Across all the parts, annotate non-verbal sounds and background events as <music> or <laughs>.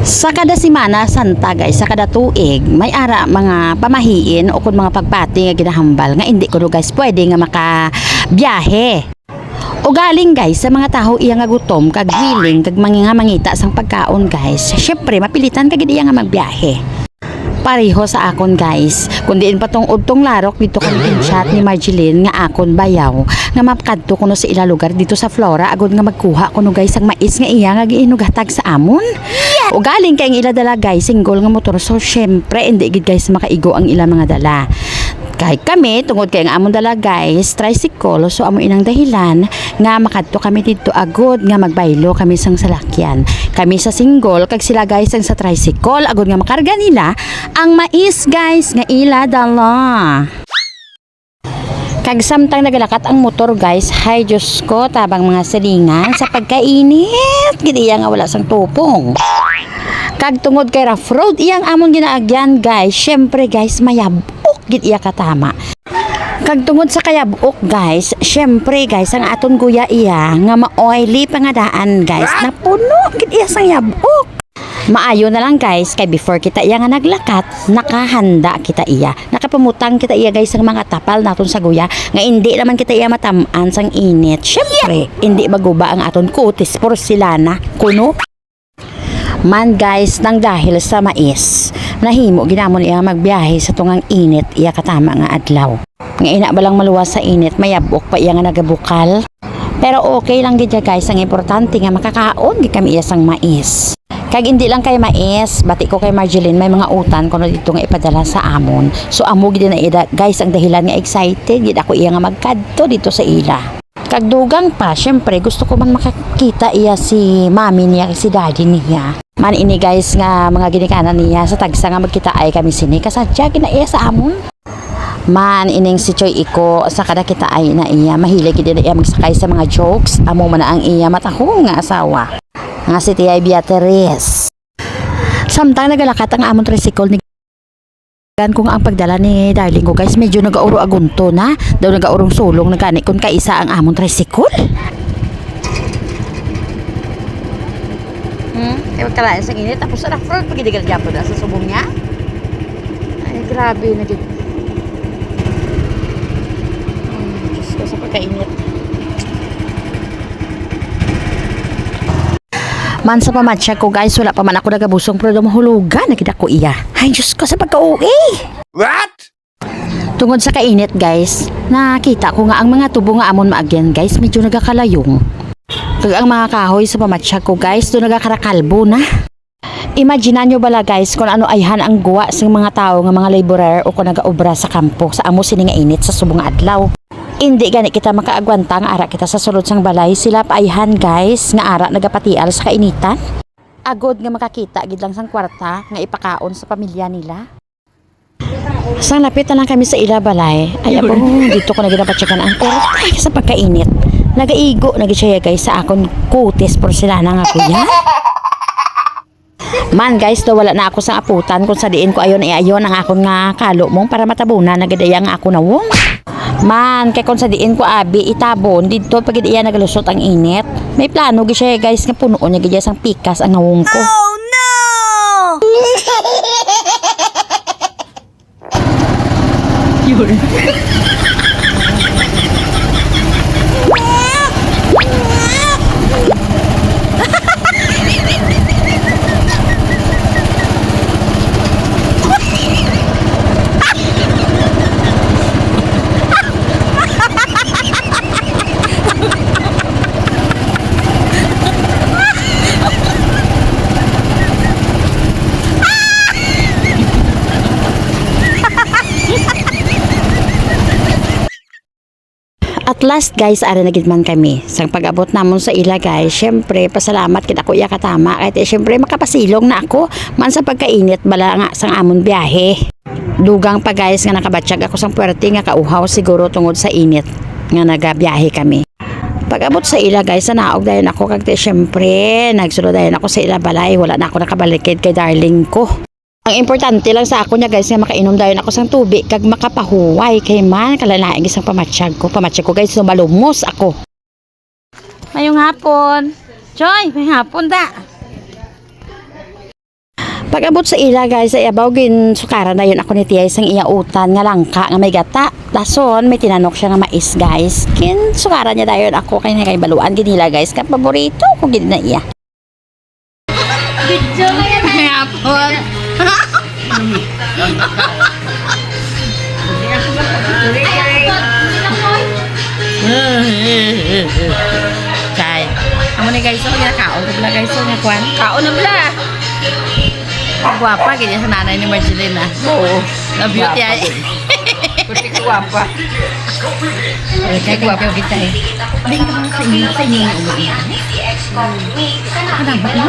Sa kada simana santa guys, sa kada tuig, may ara mga pamahiin o kung mga pagpati nga ginahambal nga hindi ko guys pwede nga makabiyahe. O galing guys sa mga tao iya nga gutom kag willing kag mangita sang pagkaon guys. Syempre mapilitan kag iya nga magbiyahe. Pareho sa akon guys. Kundiin pa tong udtong larok dito kami chat ni Marjeline nga akon bayaw. Nga mapkadto kuno sa ila lugar dito sa Flora. Agud nga magkuha kuno guys. Ang mais nga iya nga giinugatag sa amon. O galing kay ang ila dala guys. Single nga motor. So syempre hindi gid guys makaigo ang ila mga dala. Kay kami tungod kay ang amon dala guys tricycle so amo inang dahilan nga makadto kami dito agud nga magbaylo kami sang salakyan. Kami sa single kag sila guys ang sa tricycle agud nga makarga nila ang mais guys nga ila dala. Kag samtang nagalakat ang motor guys, hay Diyos ko, tabang mga silingan sa pagkainit. Gidi nga wala sang tupong. Kag tungod kay rough road, iyang amon ginaagyan guys. Syempre guys, mayabok gid iya katama. Kag tungod sa kayabok guys, syempre guys, ang aton guya iya nga ma-oily pa nga daan guys. Napuno gid iya sang yabok. Maayo na lang guys, kay before kita iya nga naglakat, nakahanda kita iya. Nakapamutang kita iya guys ang mga tapal naton sa guya, nga hindi naman kita iya matamaan sang init. Syempre, hindi maguba ang aton kutis porcelana, kuno. Man guys, nang dahil sa mais, nahimo ginamon iya magbiyahe sa tungang init iya katama nga adlaw. Nga ina ba lang maluwas sa init, mayabok pa iya nga nagabukal. Pero okay lang gid guys, ang importante nga makakaon gid kami iya sang mais. Kag hindi lang kay mais, bati ko kay Marjeline may mga utan kuno dito nga ipadala sa amon. So amo gid na ida, guys, ang dahilan nga excited gid ako iya nga magkadto dito sa ila. Kag dugang pa, syempre gusto ko man makakita iya si mami niya si daddy niya. Man ini guys nga mga ginikanan niya. Sa tagsa nga magkita ay kami sini. Kasadya gina iya sa amon. Man ining si Choy Iko sa kada kita ay na iya. Mahilig gid iya magsakay sa mga jokes. Amo man ang iya matahong nga asawa. Nga si Tia Beatriz. Samtang nagalakat ang amon tricycle ni Gan kung ang pagdala ni darling ko guys. Medyo nagauro agunto na. Daw nagaurong sulong. Nagani kun kaisa ang amon tricycle. Magkalaan sa init tapos sa road pag hindi po na sa subong niya. Ay grabe na gid. Hmm, Diyos ko sa pagkainit. Man sa pamatsya ko guys, wala pa man ako nagabusong pero mahulugan na kita ko iya. Ay Diyos ko sa pagka-uwi. What? Tungod sa kainit guys, nakita ko nga ang mga tubo nga amon maagyan guys, medyo nagakalayong. Kag ang mga kahoy sa pamatsya ko guys, do nagakarakalbo na. Imagine nyo bala guys kung ano ayhan ang guwa sa mga tao nga mga laborer o kung nagaobra sa kampo sa amo sini nga init sa subong adlaw. Hindi gani kita makaagwanta nga ara kita sa sulod sang balay sila paayhan guys nga ara nagapatial sa kainitan. Agod nga makakita gid lang sang kwarta nga ipakaon sa pamilya nila. Sang lapit na lang kami sa ila balay, ay abo, <laughs> dito ko na ginapatsyakan ang kwarta ay, sa pagkainit. Nagaigo na gid siya guys sa akon kutis porcelana nga kuya. Man guys, do wala na ako sa aputan kung sa diin ko ayon ay ayon ang akon nga kalo mong para matabunan na gid ang ako na wong. Man, kay kung sa diin ko abi itabon dito pag iya nagalusot ang init. May plano gi siya guys nga puno niya gid sang pikas ang nawong ko. Oh no! At last guys, ari na man kami. Sang pag-abot namon sa ila guys, syempre pasalamat kita ko iya katama kahit eh, syempre makapasilong na ako man sa pagkainit bala nga sang amon biyahe. Dugang pa guys nga nakabatsyag ako sang puwerte nga kauhaw siguro tungod sa init nga nagabiyahe kami. Pag-abot sa ila guys, naog dayon ako kag syempre nagsulod dayon ako sa ila balay, wala na ako nakabalikid kay darling ko. Ang importante lang sa ako niya guys nga makainom dayon ako sang tubig kag makapahuway kay man kalalaing isang pamatsyag ko. Pamatsyag ko guys sumalumos ako. Mayong hapon. Joy, may hapon da. Pag-abot sa ila guys, ay abaw gin sukara na yun ako ni Tiyay sang iyautan nga langka nga may gata. Dason, may tinanok siya nga mais guys. Kin sukara niya dayon ako kay kay baluan ginila guys. Ka paborito ko gid na iya. Hapon. <laughs> Chay. Amo ni guys, oh, ya kaon ko pala guys, oh, nga kwan. Kaon na pala. Guwapa ganyan sa nanay ni Marcelina. Oo. Na beauty ay. Pati ka guwapa. Kaya guwapa kita eh. Bing ka sa inyo, sa inyo yung uwi. Ano ba yun?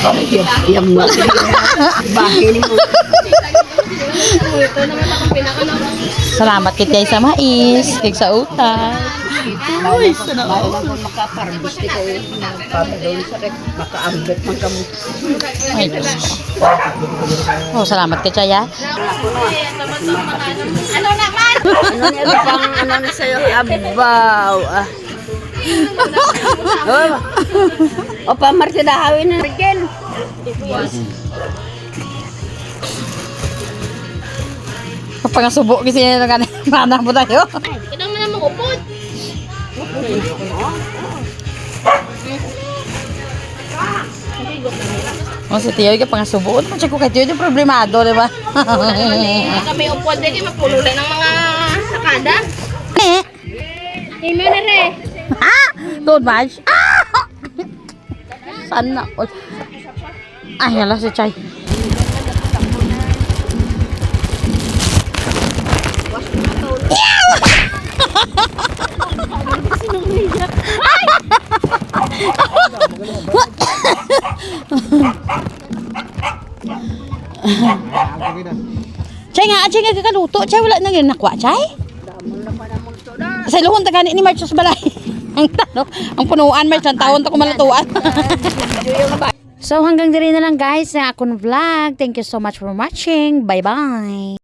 Naman mais. Ko. Yam na. Bahin mo. Naman. Salamat Tiyay sa mais, kay sa utay. Uy, sana Bago ako makaparambis di ko eh. Papadol sa rek. Makaambit man kamo. Ay. Oh, salamat kay Tiyay ah. Ano naman? Ano niya ito pang ano na sa'yo? Abaw. Ah. Oh. O pa Marte dahawin na Rigel. Pangasubo kasi yun ang <laughs> mana mo tayo. Kadang mo na magupod. Oh, si Tiyay ka pangasubo. Ano siya ko kay yung problemado, di ba? <laughs> Kami upod din mapululan ng mga sakada. Eh, Imo na re. Ah! Don't match. Ah! Sana all. Ay, hala si Chay. Chay nga, Chay nga kakaluto. Chay, wala na rin nakwa, Chay? Sa iluhon tagani ni March sa balay. Ang tanong, ang punuan March, ang taon ta ko malatuan. <laughs> so hanggang diri na lang guys sa akong vlog. Thank you so much for watching. Bye-bye.